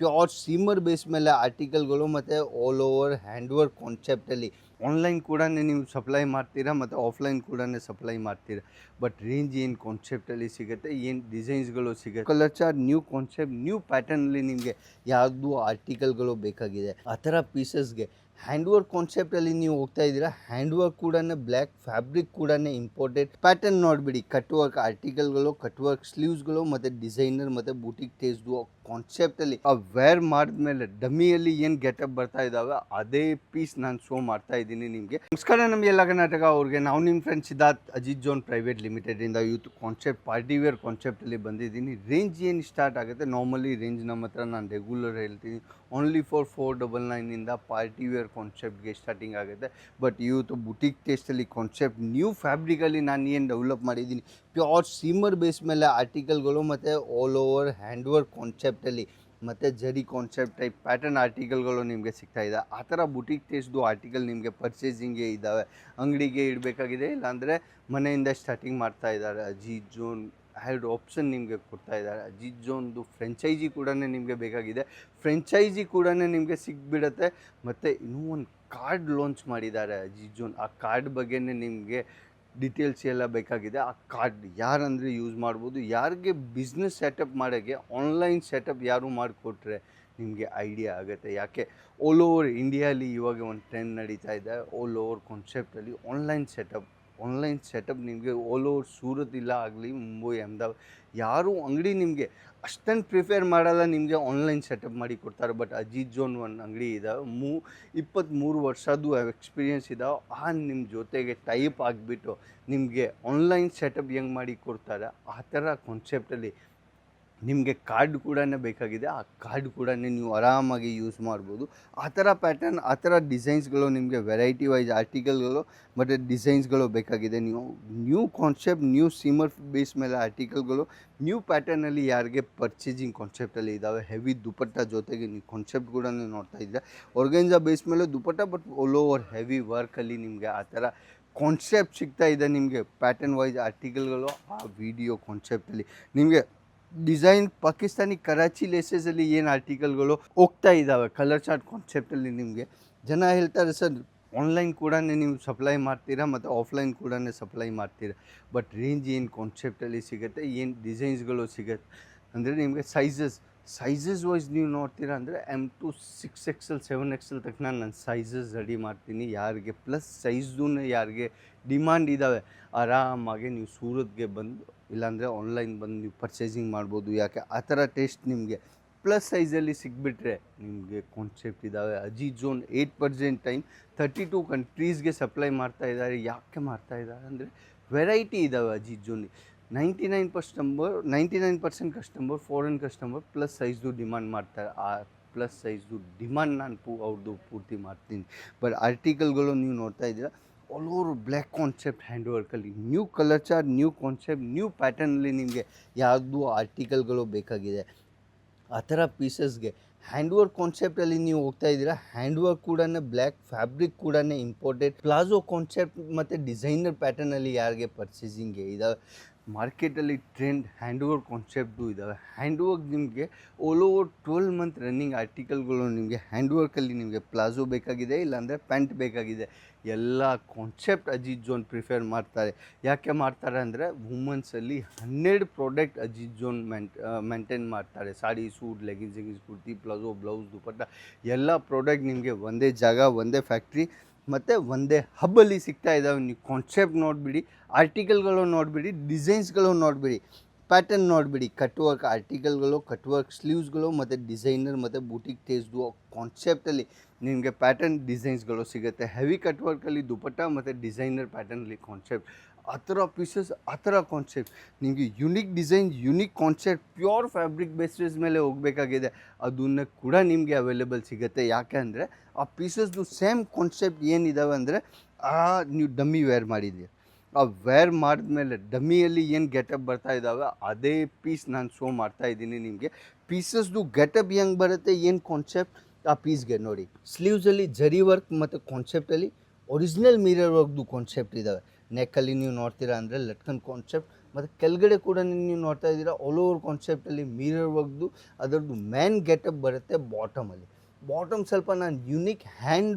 Pure ಸೀಮರ್ base ಮೇಲೆ ಆರ್ಟಿಕಲ್ಗಳು ಮತ್ತು ಆಲ್ ಓವರ್ ಹ್ಯಾಂಡ್ ವರ್ಕ್ ಕಾನ್ಸೆಪ್ಟಲ್ಲಿ ಆನ್ಲೈನ್ ಕೂಡ ನೀವು ಸಪ್ಲೈ ಮಾಡ್ತೀರಾ ಮತ್ತು ಆಫ್ಲೈನ್ ಕೂಡ ಸಪ್ಲೈ ಮಾಡ್ತೀರಾ? ಬಟ್ ರೇಂಜ್ ಏನು ಕಾನ್ಸೆಪ್ಟಲ್ಲಿ ಸಿಗುತ್ತೆ, ಏನು ಡಿಸೈನ್ಸ್ಗಳು ಸಿಗುತ್ತೆ? Colour chart new concept new ಪ್ಯಾಟರ್ನಲ್ಲಿ ನಿಮಗೆ ಯಾವುದು ಆರ್ಟಿಕಲ್ಗಳು ಬೇಕಾಗಿದೆ? ಆ ಥರ ಪೀಸಸ್ಗೆ ಹ್ಯಾಂಡ್ ವರ್ಕ್ ಕಾನ್ಸೆಪ್ಟಲ್ಲಿ ನೀವು ಹೋಗ್ತಾ ಇದ್ದೀರಾ? ಹ್ಯಾಂಡ್ ವರ್ಕ್ ಕೂಡ ಬ್ಲ್ಯಾಕ್ ಫ್ಯಾಬ್ರಿಕ್ ಕೂಡ ಇಂಪಾರ್ಟೆಂಟ್ ಪ್ಯಾಟರ್ನ್ ನೋಡಿಬಿಡಿ ಕಟ್ ವರ್ಕ್ ಆರ್ಟಿಕಲ್ಗಳು ಕಟ್ ವರ್ಕ್ ಸ್ಲೀವ್ಸ್ಗಳು ಮತ್ತು ಡಿಸೈನರ್ ಮತ್ತು ಬೂಟಿಕ್ ಟೇಸ್ಟು ಕಾನ್ಸೆಪ್ಟಲ್ಲಿ ಆ ವೇರ್ ಮಾಡಿದ್ಮೇಲೆ ಡಮ್ಮಿಯಲ್ಲಿ ಏನು ಗೆಟಪ್ ಬರ್ತಾ ಇದ್ದಾವೆ, ಅದೇ ಪೀಸ್ ನಾನು ಶೋ ಮಾಡ್ತಾ ಇದ್ದೀನಿ ನಿಮಗೆ. ನಮಸ್ಕಾರ ನಮ್ಮ ಎಲ್ಲ ಕರ್ನಾಟಕ ಅವ್ರಿಗೆ. ನಾವು ನಿಮ್ಮ friend Siddharth, Ajit zone private limited ಇಂದ ಯೂತ್ ಕಾನ್ಸೆಪ್ಟ್ ಪಾರ್ಟಿ ವೇರ್ ಕಾನ್ಸೆಪ್ಟಲ್ಲಿ ಬಂದಿದ್ದೀನಿ. ರೇಂಜ್ ಏನು ಸ್ಟಾರ್ಟ್ ಆಗುತ್ತೆ? ನಾರ್ಮಲಿ ರೇಂಜ್ ನಮ್ಮ ಹತ್ರ ನಾನು ರೆಗ್ಯುಲರ್ ಹೇಳ್ತೀನಿ. ಓನ್ಲಿ ಫಾರ್ ಫೋರ್ ಡಬಲ್ ನೈನಿಂದ ಪಾರ್ಟಿ ವೇರ್ ಕಾನ್ಸೆಪ್ಟ್ಗೆ ಸ್ಟಾರ್ಟಿಂಗ್ ಆಗುತ್ತೆ. ಬಟ್ ಯೂತ್ ಬುಟಿಕ್ ಟೇಸ್ಟಲ್ಲಿ ಕಾನ್ಸೆಪ್ಟ್ ನ್ಯೂ ಫ್ಯಾಬ್ರಿಕಲ್ಲಿ ನಾನು ಏನು ಡೆವಲಪ್ ಮಾಡಿದ್ದೀನಿ. ಪ್ಯೂರ್ ಸೀಮರ್ ಬೇಸ್ ಮೇಲೆ ಆರ್ಟಿಕಲ್ಗಳು ಮತ್ತು ಆಲ್ ಓವರ್ ಹ್ಯಾಂಡ್ ವರ್ಕ್ ಕಾನ್ಸೆಪ್ಟಲ್ಲಿ ಮತ್ತು ಜರಿ ಕಾನ್ಸೆಪ್ಟ್ ಟೈಪ್ ಪ್ಯಾಟರ್ನ್ ಆರ್ಟಿಕಲ್ಗಳು ನಿಮಗೆ ಸಿಗ್ತಾ ಇದೆ. ಆ ಥರ ಬುಟಿಕ್ ಟೇಸ್ಟ್ದು ಆರ್ಟಿಕಲ್ ನಿಮಗೆ ಪರ್ಚೇಸಿಂಗೇ ಇದ್ದಾವೆ. ಅಂಗಡಿಗೆ ಇಡಬೇಕಾಗಿದೆ, ಇಲ್ಲಾಂದರೆ ಮನೆಯಿಂದ ಸ್ಟಾರ್ಟಿಂಗ್ ಮಾಡ್ತಾ ಇದ್ದಾರೆ. ಅಜೀತ್ ಜೋನ್ ಎರಡು ಆಪ್ಷನ್ ನಿಮಗೆ ಕೊಡ್ತಾ ಇದ್ದಾರೆ. ಅಜಿತ್ ಜೋನ್ದು ಫ್ರೆಂಚೈಸಿ ಕೂಡ ನಿಮಗೆ ಬೇಕಾಗಿದೆ. ಫ್ರೆಂಚೈಸಿ ಕೂಡ ನಿಮಗೆ ಸಿಗ್ಬಿಡತ್ತೆ. ಮತ್ತು ಇನ್ನೂ ಒಂದು ಕಾರ್ಡ್ ಲಾಂಚ್ ಮಾಡಿದ್ದಾರೆ ಅಜಿತ್ ಜೋನ್. ಆ ಕಾರ್ಡ್ ಬಗ್ಗೆನೇ ನಿಮಗೆ ಡೀಟೇಲ್ಸ್ ಎಲ್ಲ ಬೇಕಾಗಿದೆ. ಆ ಕಾರ್ಡ್ ಯಾರಂದರೆ ಯೂಸ್ ಮಾಡ್ಬೋದು, ಯಾರಿಗೆ ಬಿಸ್ನೆಸ್ ಸೆಟಪ್ ಮಾಡೋಕ್ಕೆ ಆನ್ಲೈನ್ ಸೆಟಪ್ ಯಾರು ಮಾಡಿಕೊಟ್ರೆ ನಿಮಗೆ ಐಡಿಯಾ ಆಗುತ್ತೆ. ಯಾಕೆ? ಆಲ್ ಓವರ್ ಇಂಡಿಯಾಲಿ ಇವಾಗ ಒಂದು ಟ್ರೆಂಡ್ ನಡೀತಾ ಇದೆ. ಆಲ್ ಓವರ್ ಕಾನ್ಸೆಪ್ಟಲ್ಲಿ ಆನ್ಲೈನ್ ಸೆಟಪ್ ಆನ್ಲೈನ್ ಸೆಟಪ್ ನಿಮಗೆ ಆಲ್ ಓವರ್ ಸೂರತ್ ಇಲ್ಲ ಆಗಲಿ ಮುಂಬೈ ಅಹಮದಾಬಾದ್ ಯಾರು ಅಂಗಡಿ ನಿಮಗೆ ಅಷ್ಟೊಂದು ಪ್ರಿಫೇರ್ ಮಾಡಲ್ಲ, ನಿಮಗೆ ಆನ್ಲೈನ್ ಸೆಟಪ್ ಮಾಡಿ ಕೊಡ್ತಾರೆ. ಬಟ್ ಅಜಿತ್ ಜೋನ್ ಒಂದು ಅಂಗಡಿ ಇದ್ದಾವೆ ಮೂ ಇಪ್ಪತ್ತ್ಮೂರು ವರ್ಷದ್ದು ಎಕ್ಸ್ಪೀರಿಯೆನ್ಸ್ ಇದಾವೆ ಆ ನಿಮ್ಮ ಜೊತೆಗೆ ಟೈಪ್ ಆಗಿಬಿಟ್ಟು ನಿಮಗೆ ಆನ್ಲೈನ್ ಸೆಟಪ್ ಹೆಂಗೆ ಮಾಡಿ ಕೊಡ್ತಾರೆ, ಆ ಥರ ಕಾನ್ಸೆಪ್ಟಲ್ಲಿ ನಿಮಗೆ ಕಾರ್ಡ್ ಕೂಡ ಬೇಕಾಗಿದೆ. ಆ ಕಾರ್ಡ್ ಕೂಡ ನೀವು ಆರಾಮಾಗಿ ಯೂಸ್ ಮಾಡ್ಬೋದು. ಆ ಥರ ಪ್ಯಾಟರ್ನ್ ಆ ಥರ ಡಿಸೈನ್ಸ್ಗಳು ನಿಮಗೆ ವೆರೈಟಿ ವೈಸ್ ಆರ್ಟಿಕಲ್ಗಳು ಮತ್ತು ಡಿಸೈನ್ಸ್ಗಳು ಬೇಕಾಗಿದೆ. ನೀವು new concept new shimmer base ಮೇಲೆ ಆರ್ಟಿಕಲ್ಗಳು ನ್ಯೂ ಪ್ಯಾಟರ್ನಲ್ಲಿ ಯಾರಿಗೆ ಪರ್ಚೇಸಿಂಗ್ ಕಾನ್ಸೆಪ್ಟಲ್ಲಿ ಇದ್ದಾವೆ ಹೆವಿ ದುಪಟ್ಟ ಜೊತೆಗೆ ನೀವು ಕಾನ್ಸೆಪ್ಟ್ ಕೂಡ ನೋಡ್ತಾ ಇದ್ದೀರ ಒರ್ಗೆಂಜಾ ಬೇಸ್ ಮೇಲೆ dupatta but all over heavy ವರ್ಕಲ್ಲಿ ನಿಮಗೆ ಆ ಥರ ಕಾನ್ಸೆಪ್ಟ್ ಸಿಗ್ತಾ ಇದೆ ನಿಮಗೆ ಪ್ಯಾಟರ್ನ್ ವೈಸ್ ಆರ್ಟಿಕಲ್ಗಳು ಆ ವಿಡಿಯೋ ಕಾನ್ಸೆಪ್ಟಲ್ಲಿ ನಿಮಗೆ ಡಿಸೈನ್ ಪಾಕಿಸ್ತಾನಿ ಕರಾಚಿ ಲೇಸಸಲ್ಲಿ ಏನು ಆರ್ಟಿಕಲ್ಗಳು ಹೋಗ್ತಾ ಇದ್ದಾವೆ ಕಲರ್ ಚಾರ್ಟ್ ಕಾನ್ಸೆಪ್ಟಲ್ಲಿ ನಿಮಗೆ. ಜನ ಹೇಳ್ತಾರೆ, ಸರ್ ಆನ್ಲೈನ್ ಕೂಡ ನೀವು ಸಪ್ಲೈ ಮಾಡ್ತೀರಾ ಮತ್ತು ಆಫ್ಲೈನ್ ಕೂಡ ಸಪ್ಲೈ ಮಾಡ್ತೀರಾ? ಬಟ್ ರೇಂಜ್ ಏನು ಕಾನ್ಸೆಪ್ಟಲ್ಲಿ ಸಿಗುತ್ತೆ, ಏನು ಡಿಸೈನ್ಸ್ಗಳು ಸಿಗುತ್ತೆ? ಅಂದರೆ ನಿಮಗೆ ಸೈಜಸ್ ಸೈಜಸ್ ವೈಸ್ ನೀವು ನೋಡ್ತೀರಾ ಅಂದರೆ M to six XL seven XL ತನಕ ನಾನು ಸೈಜಸ್ ರೆಡಿ ಮಾಡ್ತೀನಿ. ಯಾರಿಗೆ ಪ್ಲಸ್ ಸೈಜ್ದೂ ಯಾರಿಗೆ ಡಿಮ್ಯಾಂಡ್ ಇದ್ದಾವೆ ಆರಾಮಾಗಿ ನೀವು ಸೂರತ್ಗೆ ಬಂದು, ಇಲ್ಲಾಂದರೆ ಆನ್ಲೈನ್ ಬಂದು ನೀವು ಪರ್ಚೇಸಿಂಗ್ ಮಾಡ್ಬೋದು. ಯಾಕೆ? ಆ ಥರ ಟೇಸ್ಟ್ ನಿಮಗೆ. ಪ್ಲಸ್ ಸೈಜಲ್ಲಿ ಸಿಕ್ಬಿಟ್ರೆ ನಿಮಗೆ ಕಾನ್ಸೆಪ್ಟ್ ಇದ್ದಾವೆ Aji zone eight percent time thirty two ಕಂಟ್ರೀಸ್ಗೆ supply ಮಾಡ್ತಾ ಇದ್ದಾರೆ. ಯಾಕೆ ಮಾಡ್ತಾ ಇದ್ದಾರೆ ಅಂದರೆ ವೆರೈಟಿ ಇದ್ದಾವೆ Aji zone ninety nine customer ninety nine percent customer foreign customer plus ಸೈಜ್ದು demand ಮಾಡ್ತಾರೆ. ಆ ಪ್ಲಸ್ ಸೈಜ್ದು ಡಿಮಾಂಡ್ ನಾನು ಪೂ ಅವ್ರದ್ದು ಪೂರ್ತಿ ಮಾಡ್ತೀನಿ. ಬಟ್ ಆರ್ಟಿಕಲ್ಗಳು ನೀವು ನೋಡ್ತಾ ಇದ್ದೀರಾ all over black concept hand ವರ್ಕಲ್ಲಿ new colour chart new concept new ಪ್ಯಾಟರ್ನಲ್ಲಿ ನಿಮಗೆ ಯಾವುದು ಆರ್ಟಿಕಲ್ಗಳು ಬೇಕಾಗಿದೆ. ಆ ಥರ ಪೀಸಸ್ಗೆ ಹ್ಯಾಂಡ್ ವರ್ಕ್ ಕಾನ್ಸೆಪ್ಟಲ್ಲಿ ನೀವು ಹೋಗ್ತಾ ಇದ್ದೀರಾ ಹ್ಯಾಂಡ್ ವರ್ಕ್ ಕೂಡ ಬ್ಲ್ಯಾಕ್ ಫ್ಯಾಬ್ರಿಕ್ ಕೂಡ ಇಂಪಾರ್ಟೆಂಟ್ ಪ್ಲಾಜೋ ಕಾನ್ಸೆಪ್ಟ್ ಮತ್ತು ಡಿಸೈನರ್ ಪ್ಯಾಟರ್ನಲ್ಲಿ ಯಾರಿಗೆ ಪರ್ಚೇಸಿಂಗ್ಗೆ ಇದಾವೆ? ಮಾರ್ಕೆಟಲ್ಲಿ ಟ್ರೆಂಡ್ ಹ್ಯಾಂಡ್ ವರ್ಕ್ ಕಾನ್ಸೆಪ್ಟು ಇದ್ದಾವೆ ಹ್ಯಾಂಡ್ ವರ್ಕ್ ನಿಮಗೆ all over twelve month running ಆರ್ಟಿಕಲ್ಗಳು ನಿಮಗೆ ಹ್ಯಾಂಡ್ ವರ್ಕಲ್ಲಿ ನಿಮಗೆ ಪ್ಲಾಜೋ ಬೇಕಾಗಿದೆ, ಇಲ್ಲಾಂದರೆ ಪ್ಯಾಂಟ್ ಬೇಕಾಗಿದೆ. ಎಲ್ಲ ಕಾನ್ಸೆಪ್ಟ್ ಅಜಿತ್ ಜೋನ್ ಪ್ರಿಫೇರ್ ಮಾಡ್ತಾರೆ. ಯಾಕೆ ಮಾಡ್ತಾರೆ ಅಂದರೆ ವುಮೆನ್ಸಲ್ಲಿ ಹನ್ನೆರಡು ಪ್ರಾಡಕ್ಟ್ ಅಜಿತ್ ಜೋನ್ ಮೆಂಟ್ ಮೇಂಟೈನ್ ಮಾಡ್ತಾರೆ. Sari suit leggings leggings kurti palazzo blouse dupatta, ಎಲ್ಲ ಪ್ರಾಡಕ್ಟ್ ನಿಮಗೆ ಒಂದೇ ಜಾಗ, ಒಂದೇ ಫ್ಯಾಕ್ಟ್ರಿ ಮತ್ತು ಒಂದೇ ಹಬ್ಬಲ್ಲಿ ಸಿಗ್ತಾ ಇದ್ದಾವೆ. ನೀವು ಕಾನ್ಸೆಪ್ಟ್ ನೋಡಿಬಿಡಿ ಆರ್ಟಿಕಲ್ಗಳು ನೋಡಿಬಿಡಿ ಡಿಸೈನ್ಸ್ಗಳು ನೋಡಿಬಿಡಿ ಪ್ಯಾಟರ್ನ್ ನೋಡಿಬಿಡಿ. ಕಟ್ವರ್ಕ್ ಆರ್ಟಿಕಲ್ಗಳು ಕಟ್ ವರ್ಕ್ ಸ್ಲೀವ್ಸ್ಗಳು ಮತ್ತು ಡಿಸೈನರ್ ಮತ್ತು ಬೂಟಿಕ್ ಟೇಸ್ಟ್ದು ಕಾನ್ಸೆಪ್ಟಲ್ಲಿ ನಿಮಗೆ ಪ್ಯಾಟರ್ನ್ ಡಿಸೈನ್ಸ್ಗಳು ಸಿಗುತ್ತೆ. ಹೆವಿ ಕಟ್ ವರ್ಕಲ್ಲಿ ದುಪಟ್ಟ ಮತ್ತು ಡಿಸೈನರ್ ಪ್ಯಾಟರ್ನಲ್ಲಿ ಕಾನ್ಸೆಪ್ಟ್ ಆ ಪೀಸಸ್ ಆ ಥರ ಕಾನ್ಸೆಪ್ಟ್ ನಿಮಗೆ unique design unique concept pure fabric basis ಮೇಲೆ ಹೋಗಬೇಕಾಗಿದೆ. ಅದನ್ನ ಕೂಡ ನಿಮಗೆ ಅವೈಲೇಬಲ್ ಸಿಗುತ್ತೆ. ಯಾಕೆ ಅಂದರೆ, ಆ ಪೀಸಸ್ದು ಸೇಮ್ ಕಾನ್ಸೆಪ್ಟ್ ಏನಿದಾವೆ ಅಂದರೆ, ಆ ನೀವು ಡಮ್ಮಿ ವೇರ್ ಮಾಡಿದ್ದೀರಿ. ಆ ವೇರ್ ಮಾಡಿದ್ಮೇಲೆ ಡಮ್ಮಿಯಲ್ಲಿ ಏನು ಗೆಟಪ್ ಬರ್ತಾ ಇದ್ದಾವೆ ಅದೇ ಪೀಸ್ ನಾನು ಶೋ ಮಾಡ್ತಾ ಇದ್ದೀನಿ ನಿಮಗೆ. ಪೀಸಸ್ದು ಗೆಟಪ್ ಹೆಂಗೆ ಬರುತ್ತೆ, ಏನು ಕಾನ್ಸೆಪ್ಟ್ ಆ ಪೀಸ್ಗೆ ನೋಡಿ. ಸ್ಲೀವ್ಸಲ್ಲಿ ಜರಿ ವರ್ಕ್ ಮತ್ತು ಕಾನ್ಸೆಪ್ಟಲ್ಲಿ ಒರಿಜಿನಲ್ ಮಿರರ್ ವರ್ಕ್ದು ಕಾನ್ಸೆಪ್ಟ್ ಇದ್ದಾವೆ ನೆಕ್ಕಲ್ಲಿ ನೀವು ನೋಡ್ತೀರಾ ಅಂದರೆ ಲಟ್ಕನ್ ಕಾನ್ಸೆಪ್ಟ್ ಮತ್ತು ಕೆಳಗಡೆ ಕೂಡ ನೀವು ನೋಡ್ತಾ ಇದ್ದೀರಾ ಆಲ್ ಓವರ್ ಕಾನ್ಸೆಪ್ಟಲ್ಲಿ ಮಿರರ್ ಒಗೆದು ಅದರದ್ದು ಮ್ಯಾನ್ ಗೆಟಪ್ ಬರುತ್ತೆ ಬಾಟಮಲ್ಲಿ ಬಾಟಮ್ ಸ್ವಲ್ಪ ನಾನು ಯುನಿಕ್ ಹ್ಯಾಂಡ್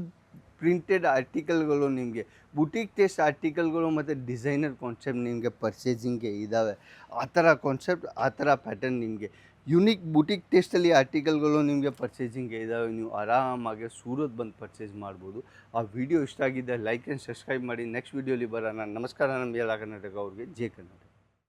ಪ್ರಿಂಟೆಡ್ ಆರ್ಟಿಕಲ್ಗಳು ನಿಮಗೆ ಬುಟೀಕ್ ಟೇಸ್ಟ್ ಆರ್ಟಿಕಲ್ಗಳು ಮತ್ತು ಡಿಸೈನರ್ ಕಾನ್ಸೆಪ್ಟ್ ನಿಮಗೆ ಪರ್ಚೇಸಿಂಗ್ಗೆ ಇದ್ದಾವೆ ಆ ಥರ ಕಾನ್ಸೆಪ್ಟ್ ಆ ಥರ ಪ್ಯಾಟರ್ನ್ ನಿಮಗೆ. ಯುನಿಕ್ ಬುಟಿಕ್ ಟೇಸ್ಟಲ್ಲಿ ಆರ್ಟಿಕಲ್ಗಳು ನಿಮಗೆ ಪರ್ಚೇಸಿಂಗ್ಗೆ ಇದ್ದಾವೆ ನೀವು ಆರಾಮಾಗಿ ಸೂರತ್ ಬಂದು ಪರ್ಚೇಸ್ ಮಾಡ್ಬೋದು. ಆ ವಿಡಿಯೋ ಇಷ್ಟ ಆಗಿದ್ದರೆ ಲೈಕ್ ಆ್ಯಂಡ್ ಸಬ್ಸ್ಕ್ರೈಬ್ ಮಾಡಿ. ನೆಕ್ಸ್ಟ್ ವೀಡಿಯೋಲಿ ಬರೋಣ. ನಮಸ್ಕಾರ ನಮ್ಮ ಎಲ್ಲ ಕರ್ನಾಟಕ ಅವ್ರಿಗೆ. ಜೆ ಕರ್ನಾಟಕ.